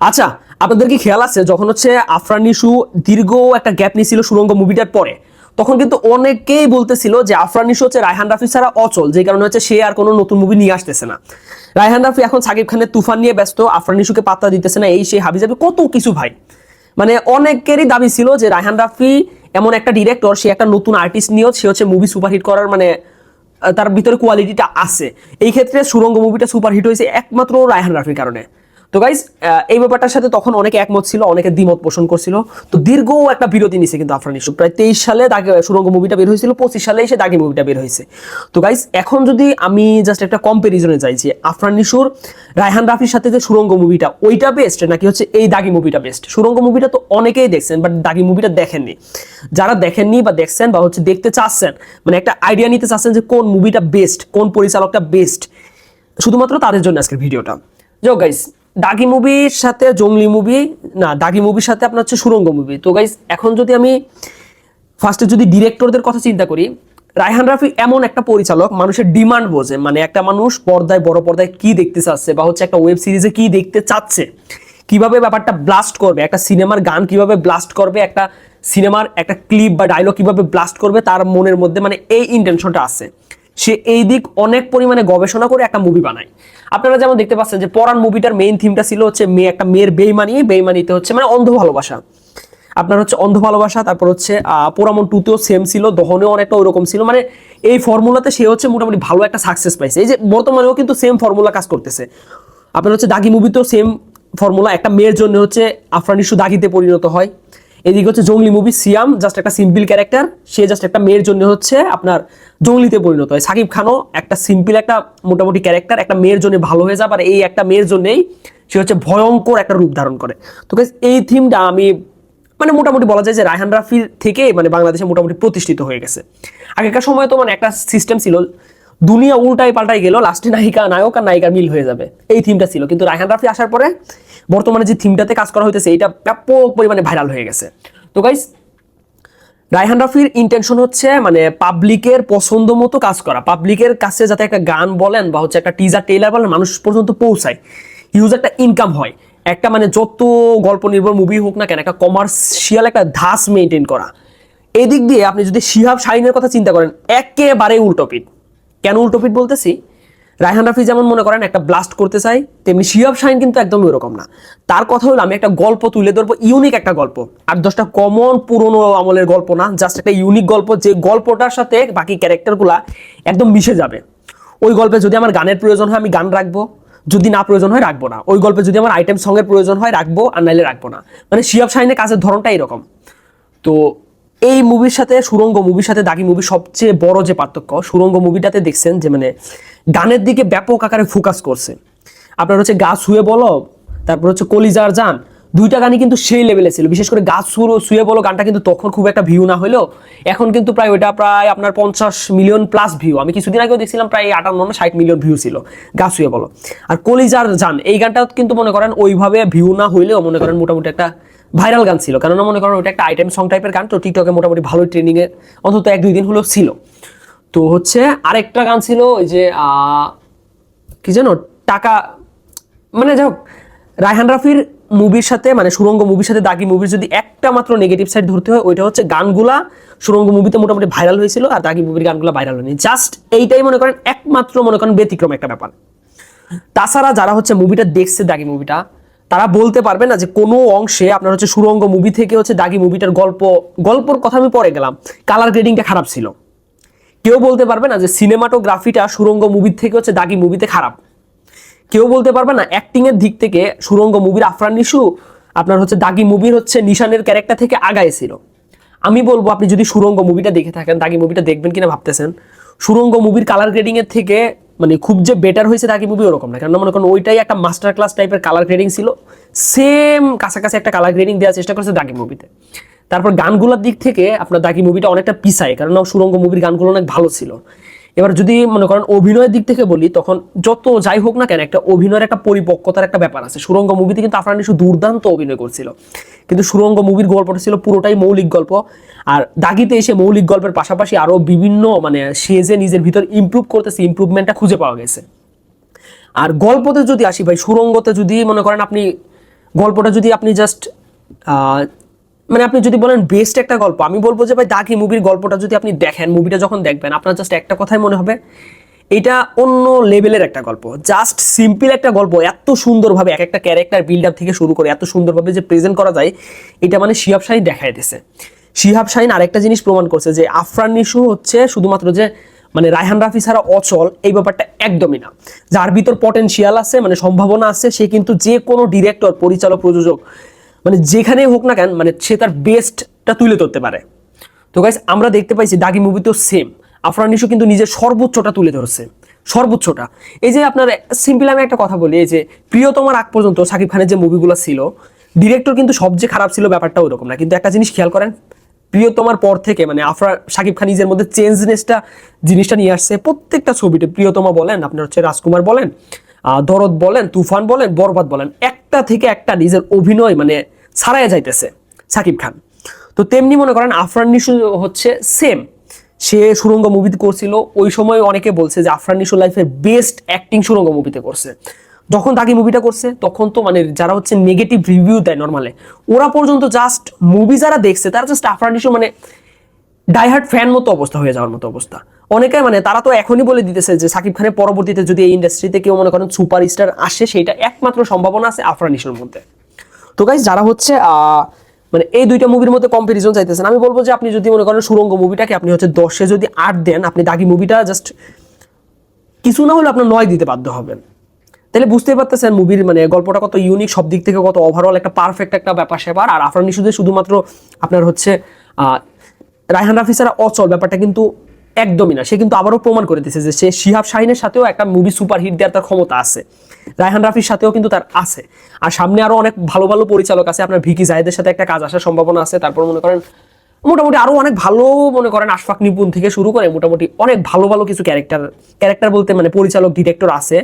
আচ্ছা আপনাদের কি খেয়াল আছে, যখন হচ্ছে আফরান নিশু দীর্ঘ একটা গ্যাপ নিয়েছিল সুরঙ্গ মুভিটার পরে, তখন কিন্তু অনেকেই বলতেছিল যে আফরান নিশু হচ্ছে রায়হান রাফি ছাড়া অচল, যে কারণে হচ্ছে সে আর কোনো নতুন মুভি নিয়ে আসতেছে না। রায়হান রাফি এখন সাকিব খানের তুফান নিয়ে ব্যস্ত, আফরান নিশুকে পাত্তা দিতেছে না, এই সেই হাবিজাবি কত কিছু ভাই। মানে অনেকেরই দাবি ছিল যে রায়হান রাফি এমন একটা ডিরেক্টর সে একটা নতুন আর্টিস্ট নিয়েও সে হচ্ছে মুভি সুপারহিট করার মানে তার ভিতরে কোয়ালিটিটা আছে। এই ক্ষেত্রে সুরঙ্গ মুভিটা সুপারহিট হয়েছে একমাত্র রায়হান রাফির কারণে। তো গাইজ এই ব্যাপারটার সাথে তখন অনেকে একমত ছিল, অনেকে দ্বিমত পোষণ করছিল। তো দীর্ঘ একটা বিরতি নিছে কিন্তু আফরান ইস্যু প্রায় তেইশ সালে দাগে সুরঙ্গ মুভিটা বের হয়েছিল, পঁচিশ সালে এসে দাগি মুভিটা বের হয়েছে। তো গাইজ এখন যদি আমি জাস্ট একটা কম্পারিজনে যাই যে আফরান নিশুর রায়হান রাফির সাথে যে সুরঙ্গ মুভিটা ওইটা বেস্ট নাকি হচ্ছে এই দাগি মুভিটা বেস্ট সুরঙ্গ মুভিটা তো অনেকেই দেখছেন বাট দাগি মুভিটা দেখেননি। যারা দেখেননি বা দেখছেন বা হচ্ছে দেখতে চাচ্ছেন মানে একটা আইডিয়া নিতে চাচ্ছেন যে কোন মুভিটা বেস্ট কোন পরিচালকটা বেস্ট শুধুমাত্র তাদের জন্য আজকের ভিডিওটা। যাও গাইস দাগি মুভির সাথে জঙ্গলি মুভি, না, দাগি মুভির সাথে আপনার হচ্ছে সুরঙ্গ মুভি। তো গাইস এখন যদি আমি ফার্স্টে যদি ডিরেক্টরদের কথা চিন্তা করি, রায়হান রাফি এমন একটা পরিচালক, মানুষের ডিমান্ড বোঝে। মানে একটা মানুষ পর্দায়, বড় পর্দায় কি দেখতে চাচ্ছে বা হচ্ছে একটা ওয়েব সিরিজে কি দেখতে চাচ্ছে, কীভাবে ব্যাপারটা ব্লাস্ট করবে, একটা সিনেমার গান কীভাবে ব্লাস্ট করবে, একটা সিনেমার একটা ক্লিপ বা ডায়লগ কীভাবে ব্লাস্ট করবে, তার মনের মধ্যে মানে এই ইন্টেনশনটা আছে। সে এই দিক অনেক পরিমাণে গবেষণা করে একটা মুভি বানায়। আপনারা যেমন দেখতে পাচ্ছেন যে পরান মুভিটার মেইন থিমটা ছিল হচ্ছে মেয়ে, একটা মেয়ের বেইমানি, বেইমানিতে হচ্ছে মানে অন্ধ ভালোবাসা। আপনার হচ্ছে অন্ধ ভালোবাসা, তারপর হচ্ছে পোরামন টুতেও সেম ছিল, দহনেও অনেকটা ওরকম ছিল মানে এই ফর্মুলাতে সে হচ্ছে মোটামুটি ভালো একটা সাকসেস পাইছে। এই যে বর্তমানেও কিন্তু সেম ফর্মুলা কাজ করতেছে। আপনার হচ্ছে দাগি মুভিতেও সেম ফর্মুলা একটা মেয়ের জন্য হচ্ছে আফরান ইস্যু দাগিতে পরিণত হয়। এদিকে হচ্ছে জঙ্গলি মুভি সিয়াম জাস্ট একটা সিম্পল ক্যারেক্টার সে জাস্ট একটা মেয়ের জন্য হচ্ছে আপনার জঙ্গলিতে পরিণত হয়। সাকিব খানও একটা সিম্পল একটা মোটামুটি ক্যারেক্টার একটা মেয়ের জন্য ভালো হয়ে যাবে, আর এই একটা মেয়ের জন্যই সে হচ্ছে ভয়ঙ্কর একটা রূপ ধারণ করে। তো এই থিমটা আমি মানে মোটামুটি বলা যায় যে রায়হান রাফির থেকে মানে বাংলাদেশে মোটামুটি প্রতিষ্ঠিত হয়ে গেছে। আগেকার সময় তো মানে একটা সিস্টেম ছিল দুনিয়া উল্টাই পাল্টাই গেল, লাস্টে নায়িকা, নায়ক আর নায়িকার মিল হয়ে যাবে। এই থিমটা ছিল। কিন্তু রায়হান রাফি আসার পরে বর্তমানে যে থিমটাতে কাজ করা হইতেছে এটা ব্যাপক পরিমাণে ভাইরাল হয়ে গেছে। তো গাইস রায়হান রাফির ইন্টেনশন হচ্ছে মানে পাবলিকের পছন্দ মতো কাজ করা। পাবলিকের কাছে যাতে একটা গান বলেন বা হচ্ছে একটা টিজার টেইলার বলেন, মানুষ পর্যন্ত পৌঁছায়। হিউজ একটা ইনকাম হয়। একটা মানে যত গল্প নির্ভর মুভি হোক না কেন, একটা কমার্শিয়াল একটা ধাস মেনটেন করা। এদিক দিয়ে আপনি যদি শিহাব শাহিনের কথা চিন্তা করেন, একেবারে উল্টোপিট কেন উল্টোপিট বলতেছি? রায়হান রাফি যেমন মনে করেন একটা ব্লাস্ট করতে চাই তেমনি শিহাব শাহিন কিন্তু একদম ওরকম না। তার কথা হলো, আমি একটা গল্প তুলে ধরবো ইউনিক একটা গল্প। আর দশটা কমন পুরনো আমলের গল্প না জাস্ট একটা ইউনিক গল্প, যে গল্পটার সাথে বাকি ক্যারেক্টারগুলা একদম মিশে যাবে। ওই গল্পে যদি আমার গানের প্রয়োজন হয়, আমি গান রাখব। যদি না প্রয়োজন হয়, রাখব না। ওই গল্পে যদি আমার আইটেম সঙ্গের প্রয়োজন হয়, রাখব, আর নাইলে রাখব না। মানে শিহাব শাহিনের কাজের ধরনটা এরকম। তো এই মুভির সাথে সুরঙ্গ মুভির সাথে দাগি মুভি সবচেয়ে বড় যে পার্থক্য, সুরঙ্গ মুভিটাতে দেখছেন যে মানে গানের দিকে ব্যাপক আকারে ফোকাস করছে। আপনার হচ্ছে গা শুয়ে বলো, তারপর হচ্ছে কলিজার যান, দুইটা গানই কিন্তু সেই লেভেলে ছিল। বিশেষ করে গাছ শুরু শুয়ে বলো গানটা কিন্তু তখন খুব একটা ভিউ না হলেও এখন কিন্তু প্রায় ওইটা প্রায় আপনার পঞ্চাশ মিলিয়ন প্লাস ভিউ আমি কিছুদিন আগেও দেখছিলাম প্রায় আটান্ন না ষাট মিলিয়ন ভিউ ছিল গাছ শুয়ে বলো। আর কলিজার যান, এই গানটা কিন্তু মনে করেন ওইভাবে ভিউ না হইলেও মনে করেন মোটামুটি একটা ভাইরাল গান ছিল। কেননা মনে করেন ওটা একটা আইটেম সং টাইপের গান, তো টিকটকে মোটামুটি ভালোই ট্রেনিং এ অন্তত এক দুই দিন হলেও ছিল। তো হচ্ছে আরেকটা গান ছিল ওই যে কি জানো টাকা মানে যাই হোক, রায়হান রাফির মুভির সাথে মানে সুরঙ্গ মুভির সাথে দাগি মুভির যদি একটা মাত্র নেগেটিভ সাইড ধরতে হয়, ওইটা হচ্ছে গানগুলা সুরঙ্গ মুভিতে মোটামুটি ভাইরাল হয়েছিল আর দাগি মুভির গানগুলো ভাইরাল হয়নি। জাস্ট এইটাই মনে করেন একমাত্র মনে করেন ব্যতিক্রম একটা ব্যাপার। তাছাড়া যারা হচ্ছে মুভিটা দেখছে, দাগি মুভিটা তারা বলতে পারবে না যে কোনো অংশে আপনার হচ্ছে সুরঙ্গ মুভি থেকে হচ্ছে দাগি মুভিটার গল্প, গল্পর কথা আমি পরে গেলাম। কালার গ্রেডিংটা খারাপ ছিল। কেউ বলতে পারবে না যে সিনেমাটোগ্রাফিটা সুরঙ্গ মুভির থেকে হচ্ছে দাগি মুভিতে খারাপ। কেউ বলতে পারবে না অ্যাক্টিং এর দিক থেকে সুরঙ্গ মুভির আফরান নিশু আপনার হচ্ছে দাগি মুভির হচ্ছে নিশানের ক্যারেক্টার থেকে আগায় ছিল। আমি বলব, আপনি যদি সুরঙ্গ মুভিটা দেখে থাকেন, দাগি মুভিটা দেখবেন কিনা ভাবতেছেন, সুরঙ্গ মুভির কালার গ্রেডিং এর থেকে মানে খুব যে বেটার হয়েছে তাকে মুভি ওরকম না। কেননা মনে করেন ওইটাই একটা মাস্টার ক্লাস টাইপের কালার গ্রেডিং ছিল। সেম কাছাকাছি একটা কালার গ্রেডিং দেওয়ার চেষ্টা করেছে দাগি মুভিতে তারপর গানগুলোর দিক থেকে আপনার দাগি মুভিটা অনেকটা পিছায় কারণ সুরঙ্গ মুভির গানগুলো অনেক ভালো ছিল। এবার যদি মনে করেন অভিনয়ের দিক থেকে বলি, তখন যত যাই হোক না কেন একটা অভিনয়ের একটা পরিপক্কতার একটা ব্যাপার আছে। সুরঙ্গ মুভিতে কিন্তু আফরান নিশু দুর্দান্ত অভিনয় করছিল। কিন্তু সুরঙ্গ মুভির গল্পটা ছিল পুরোটাই মৌলিক গল্প। আর দাগিতে এসে মৌলিক গল্পের পাশাপাশি আরও বিভিন্ন মানে সে যে নিজের ভিতর ইমপ্রুভ করতেছে ইমপ্রুভমেন্টটা খুঁজে পাওয়া গেছে। আর গল্পতে যদি আসি ভাই, সুরঙ্গতে যদি মনে করেন আপনি, গল্পটা যদি আপনি জাস্ট মানে আপনি যদি বলেন বেস্ট একটা গল্প, আমি বলব যে ভাই দাগি মুভির গল্পটা যদি আপনি দেখেন মুভিটা যখন দেখবেন, আপনার জাস্ট একটা কথাই মনে হবে, এটা অন্য লেভেলের একটা গল্প। জাস্ট সিম্পল একটা গল্প, এত সুন্দরভাবে এক একটা ক্যারেক্টার বিল্ড আপ থেকে শুরু করে, এত সুন্দরভাবে যে প্রেজেন্ট করা যায়, এটা মানে শিহাব শাহিন দেখাই দিছে। শিহাব শাহিন আরেকটা জিনিস প্রমাণ করছে যে আফরান নিশু হচ্ছে শুধুমাত্র যে মানে রায়হান রাফি ছাড়া অচল, এই ব্যাপারটা একদমই না। যার ভিতর পটেনশিয়াল আছে মানে সম্ভাবনা আছে, সে কিন্তু যে কোনো ডিরেক্টর পরিচালক, প্রযোজক মানে যেখানেই হোক না কেন মানে সে তার বেস্টটা তুলে ধরতে পারে। তো গাইস আমরা দেখতে পাইছি দাগি মুভিতেও সেম আফরান নিশো কিন্তু নিজের সর্বোচ্চটা তুলে ধরছে। সর্বোচ্চটা। এই যে আপনার সিম্পল আমি একটা কথা বলি, এই যে প্রিয়তমার আগ পর্যন্ত সাকিব খানের যে মুভিগুলো ছিল ডিরেক্টর কিন্তু সবচেয়ে খারাপ ছিল ব্যাপারটা ওরকম না। কিন্তু একটা জিনিস খেয়াল করেন, প্রিয়তমার পর থেকে মানে আফরান, সাকিব খান নিজের মধ্যে চেঞ্জনেসটা জিনিসটা নিয়ে আসছে প্রত্যেকটা ছবিতে। প্রিয়তমা বলেন, আপনার হচ্ছে রাজকুমার বলেন দরদ বলেন, তুফান বলেন, বরবাদ বলেন একটা থেকে একটা নিজের অভিনয় মানে ছাড়াই যাইতেছে সাকিব খান। তো তেমনি মনে করেন আফরান নিশু হচ্ছে সেম সে সুরঙ্গ মুভিতে করছিল, ওই সময় অনেকে বলছে যে আফরান নিশু লাইফের বেস্ট অ্যাক্টিং সুরঙ্গ মুভিতে করছে। যখন তাকে মুভিটা করছে, তখন তো মানে যারা হচ্ছে নেগেটিভ রিভিউ দেয় নর্মালে ওরা পর্যন্ত জাস্ট মুভি যারা দেখছে, তারা জাস্ট আফরান নিশু মানে ডাইহার্ট ফ্যান মতো অবস্থা হয়ে যাওয়ার মতো অবস্থা। অনেকে মানে তারা তো এখনই বলে দিতেছে যে সাকিব খানের পরবর্তীতে যদি এই ইন্ডাস্ট্রিতে কেউ মনে করেন সুপারস্টার আসে সেইটা একমাত্র সম্ভাবনা আছে আফরান মধ্যে। তো গাইজ যারা হচ্ছে মানে এই দুইটা মুভির মধ্যে কম্পারিজন চাইতেছেন, আমি বলব যে আপনি যদি মনে করেন সুরঙ্গ মুভিটাকে আপনি হচ্ছে দশে যদি আট দেন, আপনি দাগি মুভিটা জাস্ট কিছু না হলে আপনার নয় দিতে বাধ্য হবেন। তাহলে বুঝতেই পারতেছেন মুভির মানে গল্পটা কত ইউনিক সব দিক থেকে কত ওভারঅল একটা পারফেক্ট একটা ব্যাপার সেবার। আর আফরান শুধুমাত্র আপনার হচ্ছে রায়হান রাফি ছাড়া অচল, ব্যাপারটা কিন্তু একদমই না। সে কিন্তু আবারও প্রমাণ করে দিয়েছে যে সে শিহাব শাহিনের সাথেও একটা মুভি সুপারহিট দেওয়ার তার ক্ষমতা আছে। রায়হান রাফির সাথেও কিন্তু তার আছে। আর সামনে আরও অনেক ভালো ভালো পরিচালক আছে। আপনার ভিকি জাহেদের সাথে একটা কাজ আসার সম্ভাবনা আছে। তারপর মনে করেন মোটামুটি আরও অনেক ভালো মনে করেন আশফাক নিপুণ থেকে শুরু করে মোটামুটি অনেক ভালো ভালো কিছু ক্যারেক্টার ক্যারেক্টার বলতে মানে পরিচালক ডিরেক্টর আছে।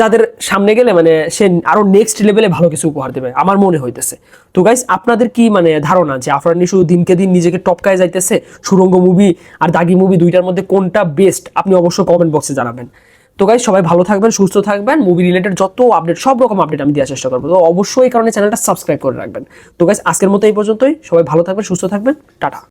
যাদের সামনে গেলে মানে সে আরও নেক্সট লেভেলে ভালো কিছু উপহার দেবে, আমার মনে হইতেছে। তো গাইস আপনাদের কি মানে ধারণা যে আফরান নিশু দিনকে দিন নিজেকে টপকায় যাইতেছে? সুরঙ্গ মুভি আর দাগি মুভি দুইটার মধ্যে কোনটা বেস্ট আপনি অবশ্যই কমেন্ট বক্সে জানাবেন। তো গাইস সবাই ভালো থাকবেন, সুস্থ থাকবেন মুভি রিলেটেড যত আপডেট সব রকম আপডেট আমি দেওয়ার চেষ্টা করব। তো অবশ্যই এই কারণে চ্যানেলটা সাবস্ক্রাইব করে রাখবেন। তো গাইস আজকের মতো এই পর্যন্তই। সবাই ভালো থাকবেন, সুস্থ থাকবেন। টাটা।